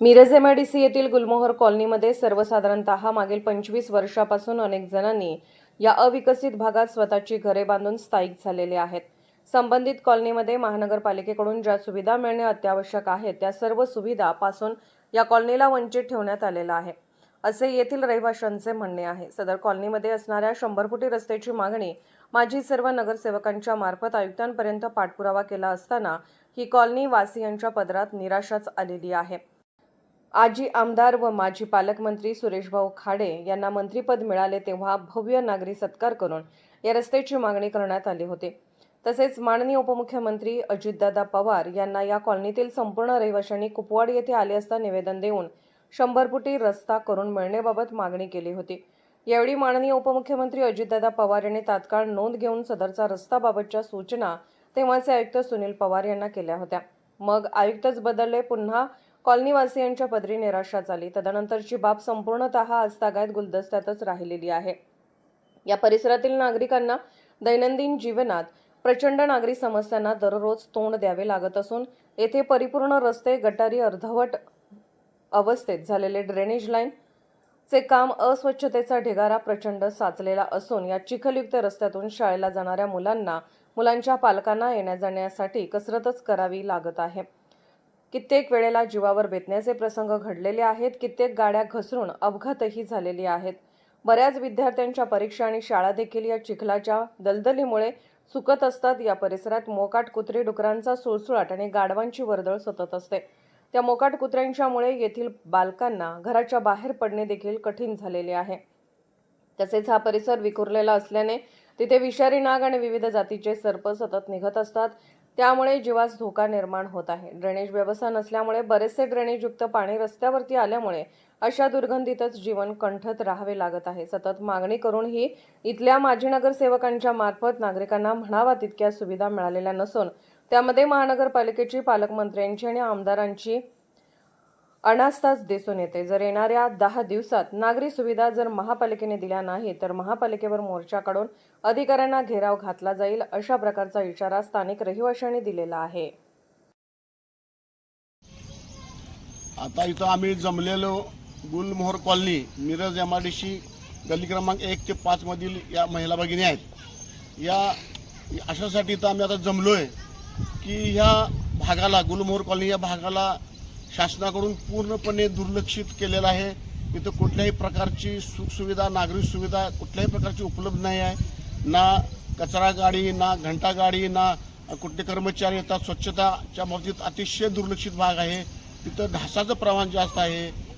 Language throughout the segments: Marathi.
मिरज एमआयडीसी येथील गुलमोहर कॉलनीमध्ये सर्वसाधारणत मागील पंचवीस वर्षापासून अनेक जणांनी या अविकसित भागात स्वतःची घरे बांधून स्थायिक झालेले आहेत. संबंधित कॉलनीमध्ये महानगरपालिकेकडून ज्या सुविधा मिळणे अत्यावश्यक आहे त्या सर्व सुविधापासून या कॉलनीला वंचित ठेवण्यात आलेला आहे. असे येथील रहिवाशांचे म्हणणे आहे. सदर कॉलनीमध्ये असणाऱ्या शंभर फुटी रस्त्याची मागणी माजी सर्व नगरसेवकांच्या मार्फत आयुक्तांपर्यंत पाठपुरावा केला असताना ही कॉलनी वासियांच्या पदरात निराशाच आलेली आहे. आजी आमदार व माजी पालकमंत्री सुरेशभाऊ खाडे यांना मंत्रीपद मिळाले तेव्हा भव्य नागरी सत्कार करून या रस्त्याची मागणी करण्यात आली होती. तसेच माननीय उपमुख्यमंत्री अजितदादा पवार यांना या कॉलनीतील संपूर्ण रहिवाशांनी कुपवाड येथे आले असता निवेदन देऊन शंभर फुटी रस्ता करून मिळण्याबाबत मागणी केली होती. यावेळी माननीय उपमुख्यमंत्री अजितदादा पवार यांनी तात्काळ नोंद घेऊन सदरचा रस्ताबाबतच्या सूचना तेव्हाचे आयुक्त सुनील पवार यांना केल्या होत्या. मग आयुक्तच बदलले पुन्हा कॉलनीवासियांच्या पदरी निराशा झाली. तदनंतरची बाब संपूर्णतः आजतागायत गुलदस्त्यातच राहिलेली आहे. या परिसरातील नागरिकांना दैनंदिन जीवनात प्रचंड नागरी समस्यांना दररोज तोंड द्यावे लागत असून येथे परिपूर्ण रस्ते गटारी अर्धवट अवस्थेत झालेले ड्रेनेज लाईन चे काम अस्वच्छतेचा ढिगारा प्रचंड साचलेला असून या चिखलयुक्त रस्त्यातून शाळेला जाणाऱ्या मुलांना मुलांच्या पालकांना येण्या जाण्यासाठी कसरतच करावी लागत आहे. कित्येक वेळेला जीवावर बेतण्याचे प्रसंग घडलेले आहेत. कित्येक गाड्या घसरून अपघातही झालेले आहेत. बऱ्याच विद्यार्थ्यांच्या परीक्षा आणि शाळा देखील या चिखलाच्या दलदलीमुळे चुकत असतात. या परिसरात मोकाट कुत्री डुकरांचा सुळसुळाट आणि गाढवांची वर्दळ सतत असते. त्या मोकाट कुत्र्यांच्यामुळे येथील बालकांना घराच्या बाहेर पडणे देखील कठीण झालेले आहे. तसेच हा परिसर विखुरलेला असल्याने तिथे विषारी नाग आणि विविध जातीचे सर्प सतत निघत असतात. त्यामुळे जीवास धोका निर्माण होत आहे. ड्रेनेज व्यवस्था नसल्यामुळे बरेचसे ड्रेनेजयुक्त पाणी रस्त्यावरती आल्यामुळे अशा दुर्गंधीतच जीवन कंठत राहावे लागत आहे. सतत मागणी करूनही इथल्या माजी नगरसेवकांच्या मार्फत नागरिकांना म्हणावा तितक्या सुविधा मिळालेल्या नसून त्यामध्ये महानगरपालिकेची पालकमंत्र्यांची आणि आमदारांची अनास्थाच दिसून येते. जर येणाऱ्या दहा दिवसात नागरी सुविधा जर महापालिकेने दिल्या नाही तर महापालिकेवर मोर्चा काढून अधिकाऱ्यांना घेराव घातला जाईल अशा प्रकारचा इशारा स्थानिक रहिवाशांनी दिलेला आहे. आता इथं आम्ही जमलेलो Gulmohar colony Miraj M R D C गल्ली क्रमांक एक ते पाच मधील या महिला भगिनी आहेत. या अशासाठी इथं आम्ही आता जमलो आहे की ह्या भागाला गुलमोहर कॉलनी या भागाला शासनाकडून पूर्णपणे दुर्लक्षित केलेलं आहे. इथं कुठल्याही प्रकारची सुखसुविधा नागरिक सुविधा कुठल्याही प्रकारची उपलब्ध नाही आहे. ना कचरा गाडी ना घंटा गाडी ना कुठले कर्मचारी येतात स्वच्छताच्या बाबतीत अतिशय दुर्लक्षित भाग आहे. तिथं ढासाचं प्रमाण जास्त आहे.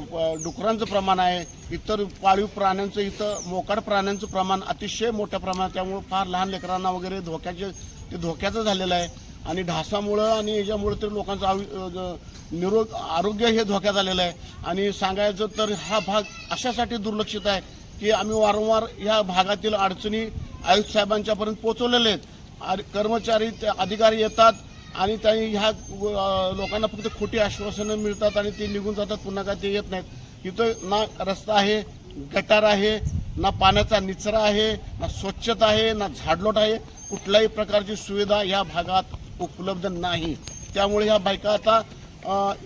प- डुकरांचं प्रमाण आहे. इतर पाळीव प्राण्यांचं इथं मोकाड प्राण्यांचं प्रमाण अतिशय मोठ्या प्रमाणात त्यामुळं फार लहान लेकरांना वगैरे धोक्याचे ते धोक्याचं झालेलं आहे. आणि ढासामुळं आणि याच्यामुळं तर लोकांचं आयु- निरोग आरोग्य हे धोक्यात आलेलं आहे. आणि सांगायचं तर हा भाग अशासाठी दुर्लक्षित आहे की आम्ही वारंवार ह्या भागातील अडचणी आयुक्त साहेबांच्यापर्यंत पोहोचवलेले आहेत. आणि कर्मचारी ते अधिकारी येतात आणि त्यांनी ह्या लोकांना फक्त खोटी आश्वासनं मिळतात आणि ते निघून जातात पुन्हा काय ते येत नाहीत. इथं ना रस्ता आहे गटार आहे ना पाण्याचा निचरा आहे ना स्वच्छता आहे ना झाडलोट आहे. कुठल्याही प्रकारची सुविधा या भागात उपलब्ध नाही. त्यामुळे ह्या बायका आता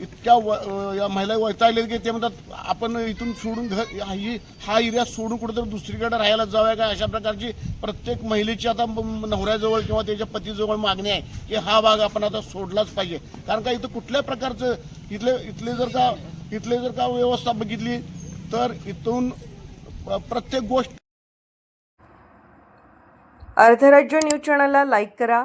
इतक्या व या महिला वैतागले की ते म्हणतात आपण इथून सोडून घर ही हा एरिया सोडून कुठेतरी दुसरीकडे राहायला जाऊया का? अशा प्रकारची प्रत्येक महिलेची आता नवऱ्याजवळ किंवा त्याच्या पतीजवळ मागणी आहे की हा भाग आपण आता सोडलाच पाहिजे. कारण का इथं कुठल्या प्रकारचं इथले इथले जर का इथले जर का व्यवस्था बघितली तर इथून प्रत्येक गोष्ट अर्धराज्य न्यूज चॅनलला लाईक करा